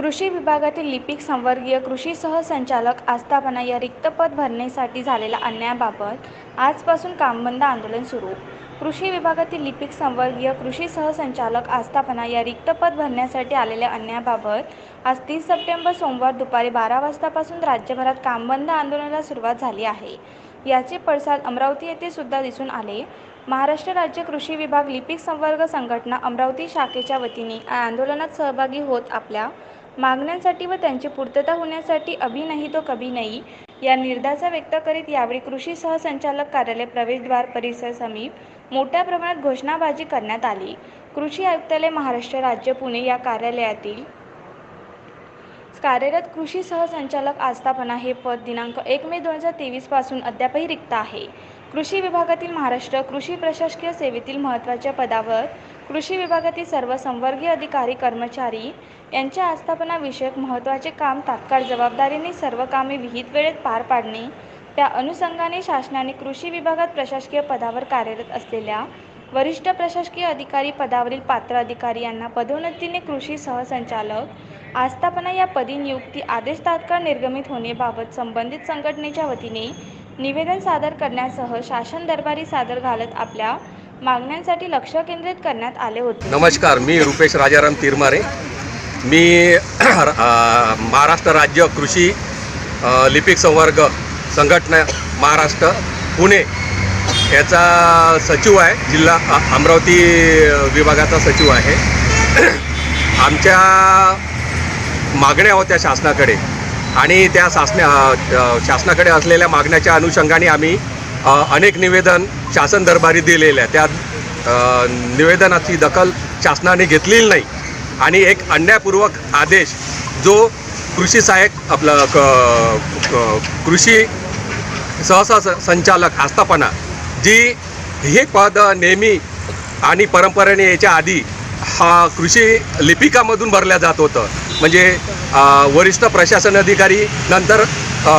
कृषी विभागातील लिपिक संवर्गीय कृषी सहसंचालक आस्थापना या रिक्त पद भरण्यासाठी झालेल्या अन्यायाबाबत आजपासून कामबंद आंदोलन सुरू. कृषी विभागातील लिपिक संवर्गीय कृषी सहसंचालक आस्थापना या रिक्त पद भरण्यासाठी आलेल्या अन्यायाबाबत आज तीस सप्टेंबर सोमवार दुपारी बारा वाजतापासून राज्यभरात कामबंद आंदोलनाला सुरुवात झाली आहे. याचे पडसाद अमरावती येथे सुद्धा दिसून आले. महाराष्ट्र राज्य कृषी विभाग लिपिक संवर्ग संघटना अमरावती शाखेच्या वतीने आंदोलनात सहभागी होत आपल्या मागण्यांसाठी व त्यांची पूर्तता होण्यासाठी अभी नाही तो कभी नाही. या निर्धाचा व्यक्त करीत यावेळी कृषी सहसंचालक कार्यालय प्रवेशद्वार परिसर समीप मोठ्या प्रमाणात घोषणाबाजी करण्यात आली. कृषी आयुक्तालय महाराष्ट्र राज्य पुणे या कार्यालयातील कार्यरत कृषी सहसंचालक आस्थापना हे पद दिनांक एक मे दोन हजार तेवीसपासून अद्यापही रिक्त आहे. कृषी विभागातील महाराष्ट्र कृषी प्रशासकीय सेवेतील महत्त्वाच्या पदावर कृषी विभागातील सर्व संवर्गीय अधिकारी कर्मचारी यांच्या आस्थापनाविषयक महत्त्वाचे काम तात्काळ जबाबदारीने सर्व कामे विहित वेळेत पार पाडणे त्या अनुषंगाने शासनाने कृषी विभागात प्रशासकीय पदावर कार्यरत असलेल्या वरिष्ठ प्रशासकीय अधिकारी पदावरील पात्र अधिकारी यांना पदोन्नतीने कृषी सहसंचालक आस्थापना या पदी नियुक्ती आदेश तात्काळ निर्गमित होण्याबाबत संबंधित संघटनेच्या वतीने निवेदन सादर करण्यासह शासन दरबारी सादर घालत आपल्या मागण्यांसाठी लक्ष केंद्रित करण्यात आले होते. नमस्कार मी रुपेश राजाराम तिरमारे. मी महाराष्ट्र राज्य कृषी लिपिक संवर्ग संघटना महाराष्ट्र पुणे याचा सचिव आहे जिल्हा अमरावती विभागाचा सचिव आहे. आमच्या मागण्या होत्या शासनाकडे आणि त्या शासना शासनाकडे असलेल्या मागण्याच्या अनुषंगाने आम्ही अनेक निवेदन शासन दरबारी दिलेले आहे त्या निवेदनाची दखल शासनाने घेतलेली नाही. आणि एक अन्यायपूर्वक आदेश जो कृषी सहाय्यक आपलं क क- कृषी सहसा संचालक आस्थापना जी हे पद नेहमी आणि परंपरेने याच्या आधी हा कृषी लिपिकामधून भरल्या जात होतं. म्हणजे वरिष्ठ प्रशासन अधिकारी नंतर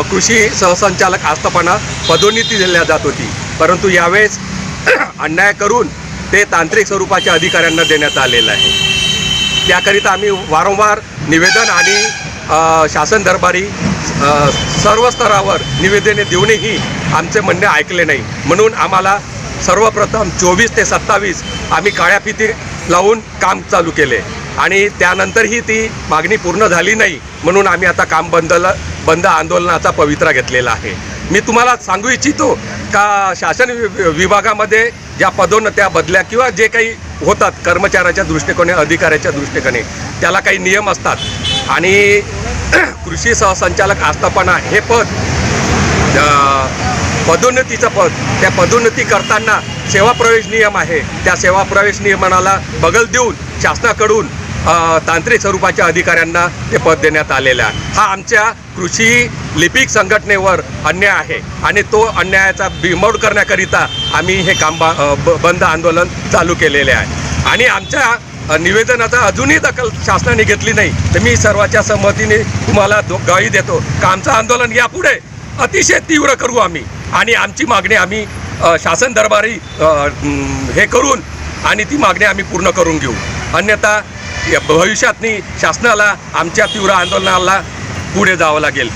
कृषी सहसंचालक आस्थापना पदोन्नती दिल्या जात होती. परंतु यावेळेस अन्याय करून ते तांत्रिक स्वरूपाच्या अधिकाऱ्यांना देण्यात आलेलं आहे. त्याकरिता आम्ही वारंवार निवेदन आणि शासन दरबारी सर्व स्तरावर निवेदने देऊनही आमचे म्हणणे ऐकले नाही. म्हणून आम्हाला सर्वप्रथम चोवीस ते सत्तावीस आम्ही काळ्या फिती लावून काम चालू केले. आणि त्यानंतरही ती मागणी पूर्ण झाली नाही म्हणून आम्ही आता काम बंदला बंद आंदोलनाचा पवित्रा घेतलेला आहे. मी तुम्हाला सांगू इच्छितो का शासन वि- विभागामध्ये ज्या पदोन्नत्या बदल्या किंवा जे काही होतात कर्मचाऱ्याच्या दृष्टिकोने अधिकाऱ्याच्या दृष्टिकोने त्याला काही नियम असतात. आणि कृषी सहसंचालक आस्थापना हे पद पदोन्नतीचं पद त्या पदोन्नती करताना सेवा प्रवेश नियम आहे. त्या सेवा प्रवेश नियमनाला बगल देऊन शासनाकडून तांत्रिक स्वरूपाच्या अधिकाऱ्यांना ते पद देण्यात आलेलं आहे. हा आमच्या कृषी लिपिक संघटनेवर अन्याय आहे आणि तो अन्यायाचा बिमोड करण्याकरिता आम्ही हे काम बा- ब- बंद आंदोलन चालू केलेले आहे. आणि आमच्या निवेदनाचा अजूनही दखल शासनाने घेतली नाही तर मी सर्वाच्या संमतीने तुम्हाला दो- देतो का आमचं आंदोलन यापुढे अतिशय तीव्र करू आम्ही. आणि आमची मागणी आम्ही शासन दरबारी हे करून आणि ती मागणी आम्ही पूर्ण करून घेऊ. अन्यथा भविष्यातनी शासनाला आमच्या तीव्र आंदोलनाला पुढे जावं लागेल.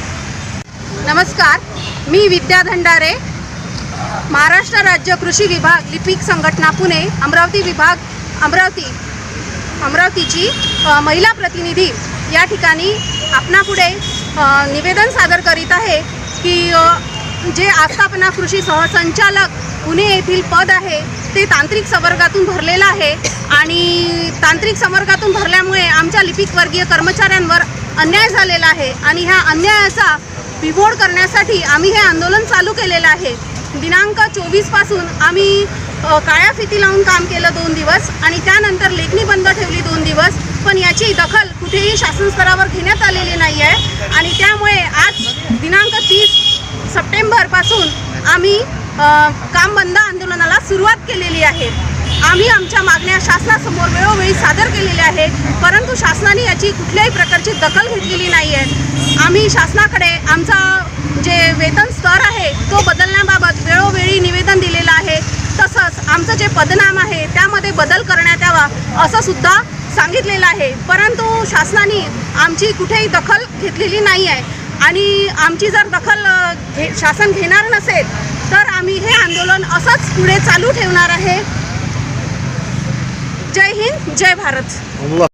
नमस्कार मी विद्या धंडारे महाराष्ट्र राज्य कृषी विभाग लिपिक संघटना पुणे अमरावती विभाग अमरावती अमरावतीची महिला प्रतिनिधी या ठिकाणी आपणापुढे निवेदन सादर करीत आहे की जे आस्थापना कृषी सहसंचालक पुणे येथील पद आहे ते तांत्रिक संवर्गातून भरलेलं आहे. आणि तांत्रिक संवर्गातून भरल्यामुळे आमच्या लिपिक वर्गीय कर्मचाऱ्यांवर अन्याय झालेला आहे. आणि ह्या अन्यायाचा बिमोड करण्यासाठी आम्ही हे आंदोलन चालू केलेलं आहे. दिनांक चोवीसपासून आम्ही काळ्या फिती लावून काम केलं दोन दिवस आणि त्यानंतर लेखणी बंद ठेवली दोन दिवस. पण याची दखल कुठेही शासन स्तरावर घेण्यात आलेली नाही आहे आणि त्यामुळे आज दिनांक तीस आम्ही काम बंद आंदोलनाला सुरुवात केलेली आहे. आम्ही आमच्या मागण्या शासनासमोर वेळोवेळी सादर केलेल्या आहेत परंतु शासनाने याची कुठल्याही प्रकारची दखल घेतलेली नाही आहे आम्ही शासनाकडे आमचा जे वेतन स्तर आहे तो बदलण्याबाबत वेळोवेळी निवेदन दिलेलं आहे. तसंच आमचं जे पदनाम आहे त्यामध्ये बदल करण्यात यावा असं सुद्धा सांगितलेलं आहे. परंतु शासनाने आमची कुठेही दखल घेतलेली नाही आहे आणि आमची जर दखल घे शासन घेणार नसेल तर आम्ही हे आंदोलन असंच पुढे चालू ठेवणार आहे. जय हिंद जय भारत.